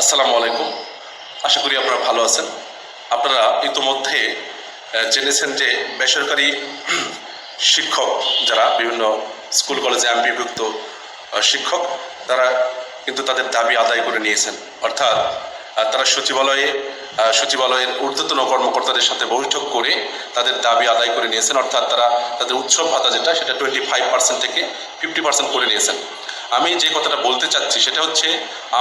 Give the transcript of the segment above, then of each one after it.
আসসালামু আলাইকুম। আশা করি আপনারা ভালো আছেন। আপনারা ইতোমধ্যে জেনেছেন যে বেসরকারি শিক্ষক যারা বিভিন্ন স্কুল, কলেজে এমপিভুক্ত শিক্ষক, তারা কিন্তু তাদের দাবি আদায় করে নিয়েছেন। অর্থাৎ তারা সচিবালয়ে সচিবালয়ের ঊর্ধ্বতন কর্মকর্তাদের সাথে বৈঠক করে তাদের দাবি আদায় করে নিয়েছেন। অর্থাৎ তারা তাদের উৎসব ভাতা যেটা, সেটা টোয়েন্টি ফাইভ পার্সেন্ট থেকে ফিফটি পার্সেন্ট করে নিয়েছেন। আমি যে কথাটা বলতে চাচ্ছি, সেটা হচ্ছে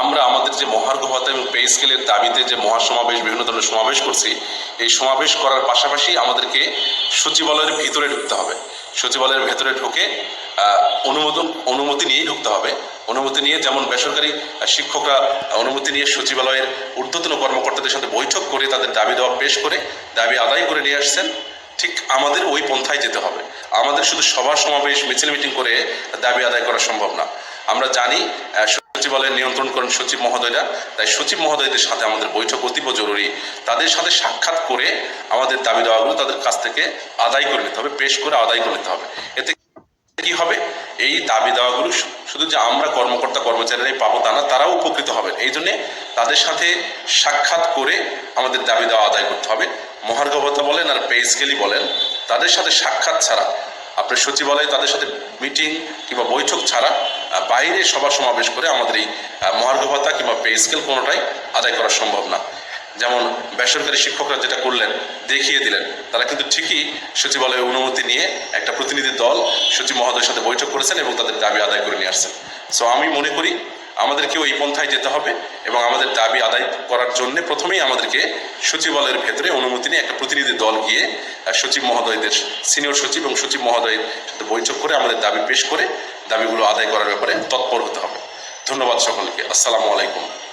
আমরা আমাদের যে মহার্ঘ ভাতা এবং পে স্কেলের দাবিতে যে মহাসমাবেশ, বিভিন্ন ধরনের সমাবেশ করছি, এই সমাবেশ করার পাশাপাশি আমাদেরকে সচিবালয়ের ভিতরে ঢুকতে হবে। সচিবালয়ের ভেতরে ঢুকে অনুমোদন, অনুমতি নিয়েই ঢুকতে হবে। অনুমতি নিয়ে যেমন বেসরকারি শিক্ষকরা অনুমতি নিয়ে সচিবালয়ের ঊর্ধ্বতন কর্মকর্তাদের সাথে বৈঠক করে তাদের দাবি দেওয়া পেশ করে, দাবি আদায় করে নিয়ে আসছেন। ঠিক আমাদের ওই পন্থায় যেতে হবে। আমাদের শুধু সভা সমাবেশ মিছিল মিটিং করে দাবি আদায় করা সম্ভব না। আমরা জানি আহ, সচিবালয়ের নিয়ন্ত্রণ করেন সচিব মহোদয়রা তাই সচিব মহোদয়দের সাথে আমাদের বৈঠক অতীব জরুরি। তাদের সাথে সাক্ষাৎ করে আমাদের দাবি দেওয়াগুলো তাদের কাছ থেকে আদায় করে নিতে হবে পেশ করে আদায় করে নিতে হবে। এতে কি হবে? এই দাবি দেওয়াগুলো শুধু যে আমরা কর্মকর্তা কর্মচারীরাই পাবো তা না তারাও উপকৃত হবেন। এই জন্যে তাদের সাথে সাক্ষাৎ করে আমাদের দাবি দেওয়া আদায় করতে হবে। মহার্ঘবতা বলেন আর পে বলেন, তাদের সাথে সাক্ষাৎ ছাড়া আপনার সচিবালয়ে তাদের সাথে মিটিং কিংবা বৈঠক ছাড়া বাইরে সভা সমাবেশ করে আমাদের এই মহার্ঘ ভাতা কিংবা পে স্কেল কোনোটাই আদায় করা সম্ভব না। যেমন বেসরকারি শিক্ষকরা যেটা করলেন, দেখিয়ে দিলেন, তারা কিন্তু ঠিকই সচিবালয়ে অনুমতি নিয়ে একটা প্রতিনিধি দল সচিব মহোদয়ের সাথে বৈঠক করেছেন এবং তাদের দাবি আদায় করে নিয়ে আসছেন। সো আমি মনে করি আমাদেরকেও এই পন্থায় যেতে হবে এবং আমাদের দাবি আদায় করার জন্য প্রথমেই আমাদেরকে সচিবালয়ের ভেতরে অনুমতি নিয়ে একটা প্রতিনিধি দল গিয়ে সচিব মহোদয়দের, সিনিয়র সচিব এবং সচিব মহোদয়ের সাথে বৈঠক করে আমাদের দাবি পেশ করে দাবিগুলো আদায় করার ব্যাপারে তৎপর হতে হবে। ধন্যবাদ সকলকে। আসসালামু আলাইকুম।